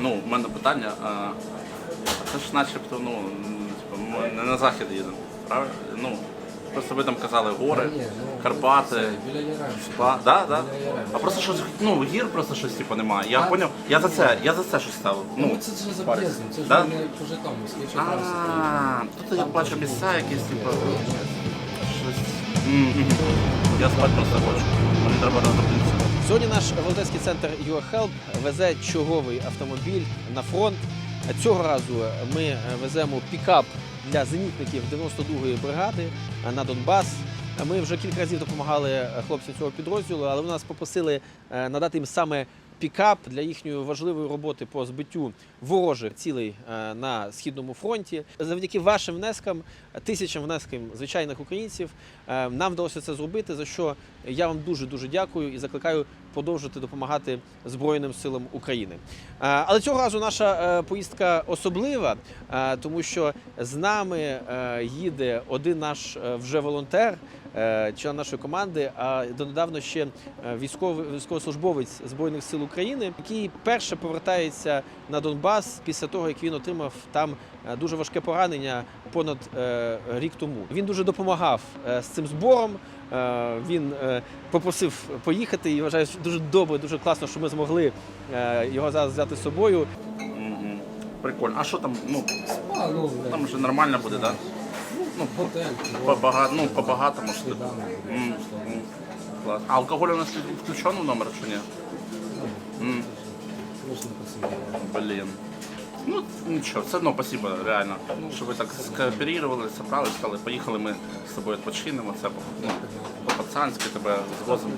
Ну, в мене питання. А, це ж начебто, ну, типу, ми не на захід їдемо. Правильно? Ну, просто ви там казали гори, ну, Карпати. Шла, да, да? А просто щось, ну, гір просто щось типу немає. Я поняв, я за це, я за це щось ставив. Ну, це ж за це ж Да? не по Житомирській чи. А, тут я бачу місця якісь, типу, щось. М, м. Я спати просто хочу. Мені треба розробитися. Сьогодні наш волонтерський центр YourHelp везе черговий автомобіль на фронт. Цього разу ми веземо пікап для зенітників 92-ї бригади на Донбас. Ми вже кілька разів допомагали хлопцям цього підрозділу, але вони нас попросили е, надати їм саме пікап для їхньої важливої роботи по збиттю ворожих цілей е, на східному фронті. Завдяки вашим внескам, тисячам внесків звичайних українців, е, нам вдалося це зробити. За що я вам дуже дуже дякую і закликаю продовжити допомагати Збройним силам України. Е, Але цього разу наша поїздка особлива, тому що з нами їде один наш вже волонтер. Е, Член нашої команди, а донедавна ще е, військовий військовослужбовець збройних сил України, який перше повертається на Донбас після того, як він отримав там е, дуже важке поранення понад рік тому. Він дуже допомагав з цим збором. Він попросив поїхати і вважаю, що дуже добре, дуже класно, що ми змогли його зараз взяти з собою. Прикольно. А що там? Ну, ну, там вже нормально буде, так? Да? Ну, по багато, ну, по багатому типу. М, м, Клас. А алкоголь у нас включений в номер чи ні? М, Блін. Ну, нічого, все одно спасибо, реально. Що ви так скооперували, зібрали, сказали, поїхали ми з тобою відпочинемо. Це ну, по-пацанськи тебе звозимо.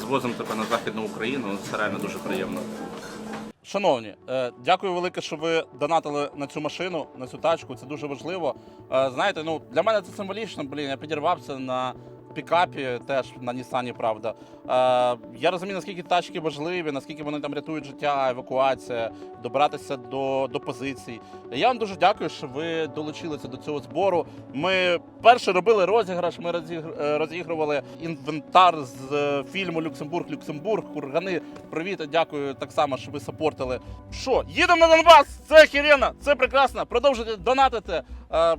Звозимо тебе на Західну Україну, це реально дуже приємно. Шановні, е, дякую велике, що ви донатили на цю машину, на цю тачку. Це дуже важливо. Е, Знаєте, ну для мене це символічно. Блін, я підірвався на пікапі, теж на Нісані, правда. Е, Я розумію, наскільки тачки важливі, наскільки вони там рятують життя, евакуація, добиратися до, до позицій. Я вам дуже дякую, що ви долучилися до цього збору. Ми перше робили розіграш. Ми е, розігрували інвентар з е, фільму Люксембург, Люксембург, Кургани. Привіт, дякую так само, що ви сапортили. Що, їдемо на Донбас! Це охеренно, це прекрасно. Продовжуйте донатити. Е,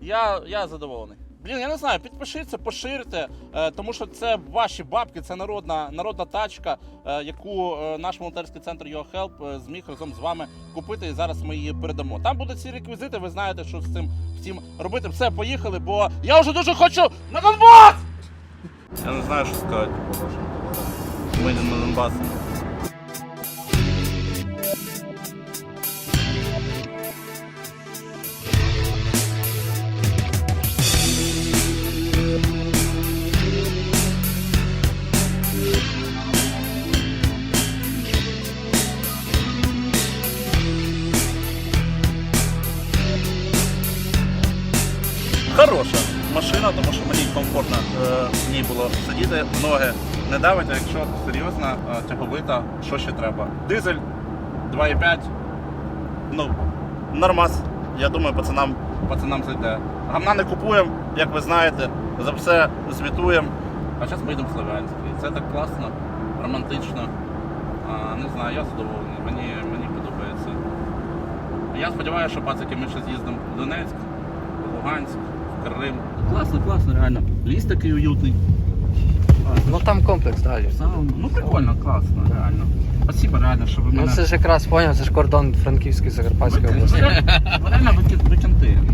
я, я задоволений. Блін, я не знаю, підпишіться, поширте, е, тому що це ваші бабки, це народна, народна тачка, е, яку е, наш волонтерський центр YourHelp е, зміг разом з вами купити, і зараз ми її передамо. Там будуть ці реквізити, ви знаєте, що з цим всім робити. Все, поїхали, бо я вже дуже хочу на Донбас! Я не знаю, що сказати. Ми йдемо на Донбас. Хороша машина, тому що мені комфортно е, в ній було сидіти, ноги не давить, а якщо серйозна, тяговита, що ще треба? Дизель 2,5. Ну, нормас. Я думаю, пацанам, пацанам зайде. Гамна не купуємо, як ви знаєте, за все звітуємо. А зараз ми йдемо в Слов'янський. Це так класно, романтично. А, не знаю, я задоволений, мені, мені подобається. Я сподіваюся, що пацики ми ще з'їздимо в Донецьк, в Луганськ, Крим. Класно, класно, реально. Ліс такий уютний. Ну там комплекс далі. Сауна. Ну прикольно, класно, реально. Спасибо, реально, що ви Ну це ж якраз поняв, це ж кордон Франківської Закарпатської Ви, області. ви реально ви, кі- ви.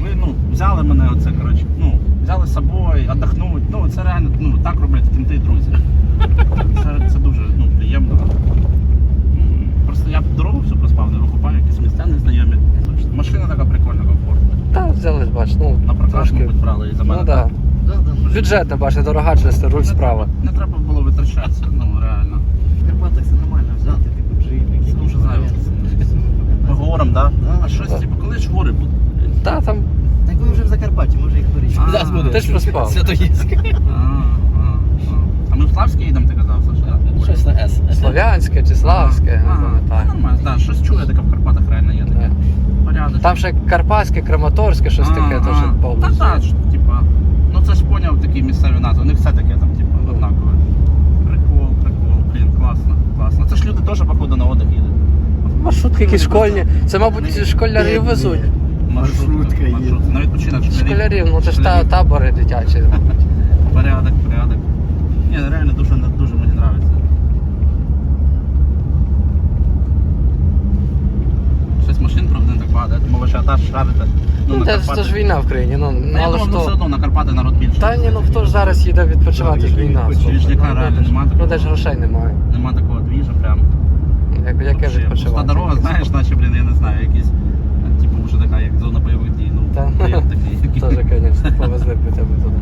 Ви ну, взяли мене оце, коротше, ну, взяли з собою, віддохнути. Ну, це реально, ну, так роблять кінти друзі. Це, це дуже ну, приємно. Просто я дорогу всю проспав, не викупаю якісь місця незнайомі. Машина така прикольна, комфортна. Та взяли, бач, ну На прокат, мабуть, брали і за мене. Ну так. Да. Бюджетна, бачите, дорога через руль справа. Не треба було витрачатися, ну реально. В Карпатах це нормально взяти, типу Дуже ну, зайве. Ми говоримо, так? Да? Да. А щось, типу, коли ж гори будуть? Та там Так ви вже в Закарпатті, може їх. А, Зараз буде. ти ж проспав. Святогірськ. А, а, а. А ми в Славське їдемо, ти казав, Саша? Щось на С. Слов'янське чи Славське, не А, так, щось чує таке в Карпатах реально є таке. Порядок. Там ще Карпатське, Краматорське, щось таке, теж Та повністю. так, що, типа, ну це ж поняв такі місцеві назви, у них все таке там, типа, однакове. Прикол, прикол, блін, класно, класно. Це ж люди теж, походу, на отдих їдуть. маршрутки якісь школьні. Це, мабуть, школярів везуть. Маршрутка є. На відпочинок Школярів, ну це ж та, табори дитячі. Порядок, порядок. Ні, реально дуже, дуже мені подобається. Щось машин, правда, не так багато. Я думав, ви ще аж шарите. Ну, це, ж- це ж війна в країні, ну, ну я але думав, ну, все що. одно на Карпати народ більше. Та ні, ну хто ж зараз їде відпочивати, ж війна. слухай. Свічника реально нема Ну такого. де ж грошей немає. Нема такого двіжа прям. Як, яке Вообще, відпочивати? Пуста дорога, знаєш, наче, блін, я не знаю, якісь, е, типу, вже така, як зона бойових дій. Ну, Та. прям такий. Тоже, звісно, повезли б тебе туди.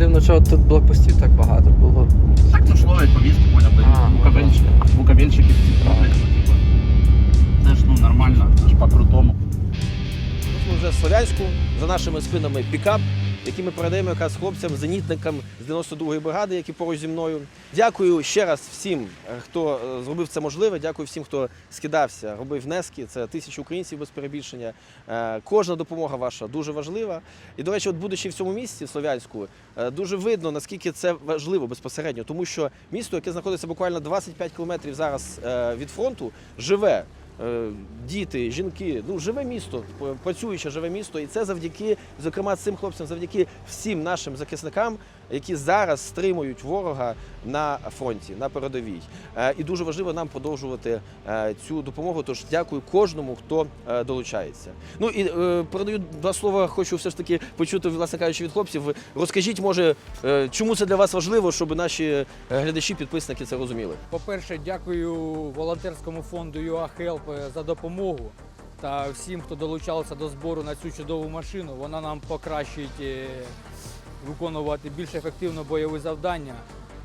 Дивно, що тут блокпостів так багато було. Так, ну як повістки, поняв, дають буковельчики всі роблять, ну, типу. Це ж, ну, нормально, це ж по-крутому. Тут ми вже в Слов'янську, за нашими спинами пікап, який ми передаємо якраз хлопцям, зенітникам з 92-ї бригади, які поруч зі мною. Дякую ще раз всім, е, хто е, зробив це можливе. Дякую всім, хто скидався, робив внески. Це тисячі українців без перебільшення. Е, Кожна допомога ваша дуже важлива. І, до речі, от будучи в цьому місті Слов'янську, дуже видно, наскільки це важливо безпосередньо, тому що місто, яке знаходиться буквально 25 кілометрів зараз від фронту, живе. Е, Діти, жінки, ну живе місто, працююче живе місто, і це завдяки, зокрема, цим хлопцям, завдяки всім нашим захисникам, які зараз стримують ворога на фронті, на передовій. Е, І дуже важливо нам продовжувати е, цю допомогу. Тож дякую кожному, хто е, долучається. Ну і передаю два слова. Хочу все ж таки почути, власне кажучи, від хлопців. Розкажіть, може, чому це для вас важливо, щоб наші глядачі, підписники це розуміли. По-перше, дякую волонтерському фонду UAHelp за допомогу та всім, хто долучався до збору на цю чудову машину. Вона нам покращить виконувати більш ефективно бойові завдання,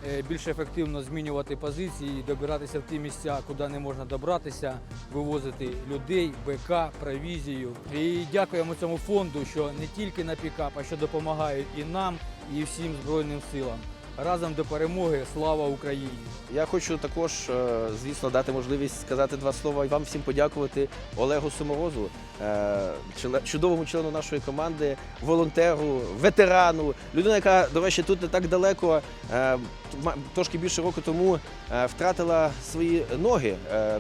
е, більш ефективно змінювати позиції, добиратися в ті місця, куди не можна добратися, вивозити людей, БК, провізію. І дякуємо цьому фонду, що не тільки на пікап, а що допомагають і нам, і всім Збройним силам. Разом до перемоги! Слава Україні! Я хочу також, е, звісно, дати можливість сказати два слова і вам всім подякувати Олегу Суморозу, е, чудовому члену нашої команди, волонтеру, ветерану, людина, яка, до речі, тут не так далеко, е, трошки більше року тому втратила свої ноги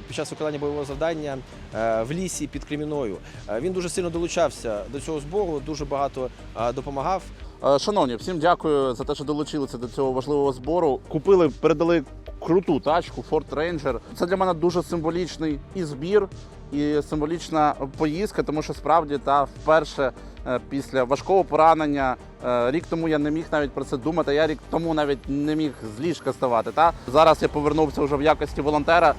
під час виконання бойового завдання в лісі під Креміною. Він дуже сильно долучався до цього збору, дуже багато допомагав. Е, Шановні, всім дякую за те, що долучилися до цього важливого збору. Купили, передали круту тачку Ford Ranger. Це для мене дуже символічний і збір, і символічна поїздка, тому що справді та вперше е, після важкого поранення. е, Рік тому я не міг навіть про це думати. Я рік тому навіть не міг з ліжка ставати. Та зараз я повернувся вже в якості волонтера.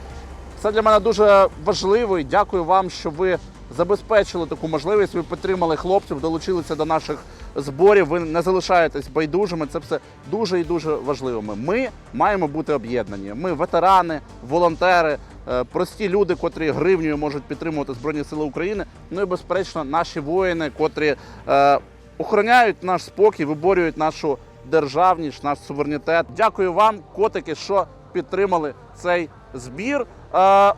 Це для мене дуже важливо і дякую вам, що ви забезпечили таку можливість. Ви підтримали хлопців, долучилися до наших зборів. Ви не залишаєтесь байдужими. Це все дуже і дуже важливими. Ми маємо бути об'єднані. Ми ветерани, волонтери, е, прості люди, котрі гривнею можуть підтримувати Збройні Сили України. Ну і безперечно, наші воїни, котрі е, охороняють наш спокій, виборюють нашу державність, наш суверенітет. Дякую вам, котики, що підтримали цей збір. Е,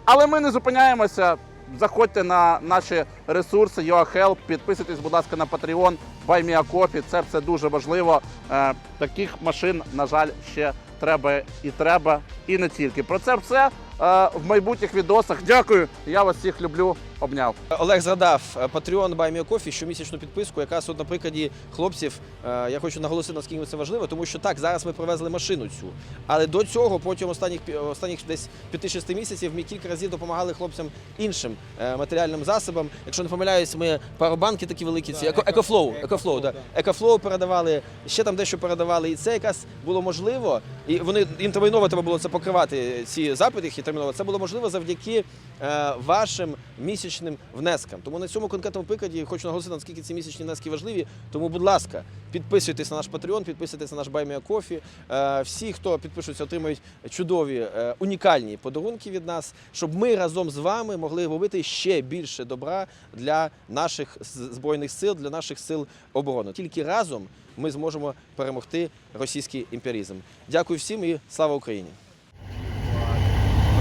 але ми не зупиняємося. Заходьте на наші ресурси YourHelp, підписуйтесь, будь ласка, на Patreon, BuyMeACoffee. Це все дуже важливо. Е, таких машин, на жаль, ще треба і треба, і не тільки. Про це все в майбутніх відосах. Дякую. Я вас всіх люблю. Обняв. Олег згадав е, Patreon Buy Me Coffee, щомісячну підписку. От на прикладі хлопців е, я хочу наголосити, наскільки це важливо, тому що так, зараз ми привезли машину цю. Але до цього, протягом останніх останніх десь 5-6 місяців, ми кілька разів допомагали хлопцям іншим е, матеріальним засобам. Якщо не помиляюсь, ми паробанки такі великі, ці еко, Еко- екофлоу, екофлоу, да. да. екофлоу передавали, ще там дещо передавали. І це якраз було можливо. І вони їм терміново треба було це покривати, ці запити терміново. Це було можливо завдяки е, вашим місячним внескам. Тому на цьому конкретному прикладі хочу наголосити, наскільки ці місячні внески важливі. Тому, будь ласка, підписуйтесь на наш Patreon, підписуйтесь на наш Баймія Кофі. Е, всі, хто підпишуться, отримають чудові е, унікальні подарунки від нас, щоб ми разом з вами могли робити ще більше добра для наших збройних сил, для наших сил оборони. Тільки разом ми зможемо перемогти російський імперізм. Дякую всім і слава Україні!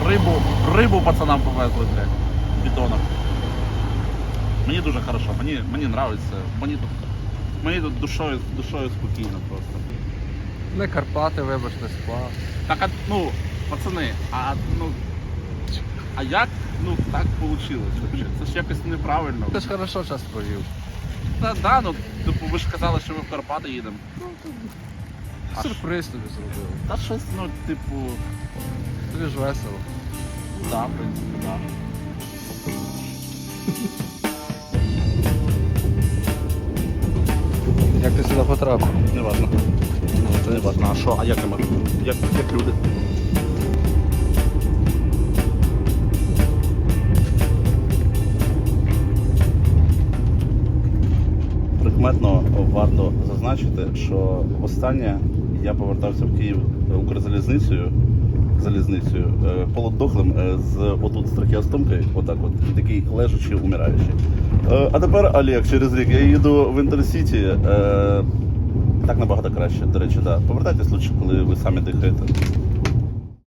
Рибу, рибу пацанам повезли, блядь, в бідонах. Мені дуже хорошо, мені, мені нравиться. Мені тут, мені тут душою, душою спокійно просто. Не Карпати, вибачте, склав. Так, а, ну, пацани, а ну. А як ну так вийшло? Це ж якось неправильно. Ти ж хорошо час провів. Та да, ну типу ви ж казали, що ми в Карпати їдемо. А Сюрприз тобі зробили. Та щось, ну, типу, Тобі ж весело. Да, в принципі, да. Як ти сюди потрапив? Не важно. Ну, це не важно. А що? А як ми? Як, як люди? Прикметно варто зазначити, що останнє я повертався в Київ Укрзалізницею залізницею е, полудохлим е, з отут з трахеостомкою, отак от, такий лежачий, умираючий. Е, А тепер Олег, через рік я їду в Інтерсіті. Так набагато краще, до речі, да. Повертайтесь лучше, коли ви самі дихаєте.